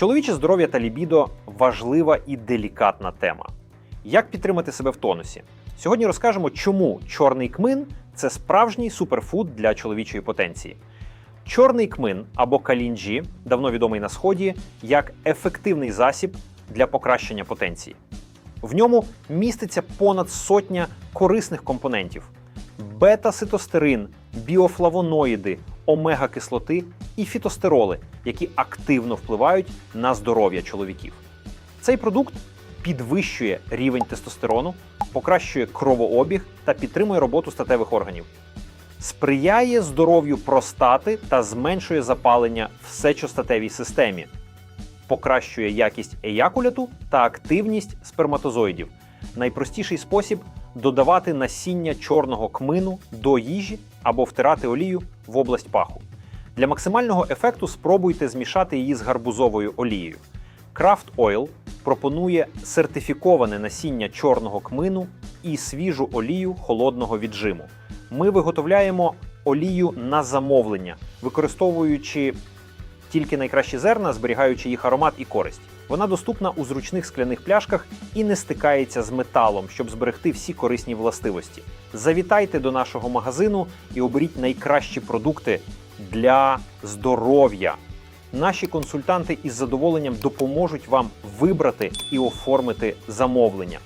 Чоловіче здоров'я та лібідо важлива і делікатна тема. Як підтримати себе в тонусі? Сьогодні розкажемо, чому чорний кмин це справжній суперфуд для чоловічої потенції. Чорний кмин або калінджі, давно відомий на сході, як ефективний засіб для покращення потенції. В ньому міститься понад сотня корисних компонентів: бета-ситостерин, біофлавоноїди, омега-кислоти і фітостероли, які активно впливають на здоров'я чоловіків. Цей продукт підвищує рівень тестостерону, покращує кровообіг та підтримує роботу статевих органів, сприяє здоров'ю простати та зменшує запалення в сечостатевій системі, покращує якість еякуляту та активність сперматозоїдів. Найпростіший спосіб додавати насіння чорного кмину до їжі або втирати олію в область паху. Для максимального ефекту спробуйте змішати її з гарбузовою олією. Craft Oil пропонує сертифіковане насіння чорного кмину і свіжу олію холодного віджиму. Ми виготовляємо олію на замовлення, використовуючи тільки найкращі зерна, зберігаючи їх аромат і користь. Вона доступна у зручних скляних пляшках і не стикається з металом, щоб зберегти всі корисні властивості. Завітайте до нашого магазину і оберіть найкращі продукти для здоров'я. Наші консультанти із задоволенням допоможуть вам вибрати і оформити замовлення.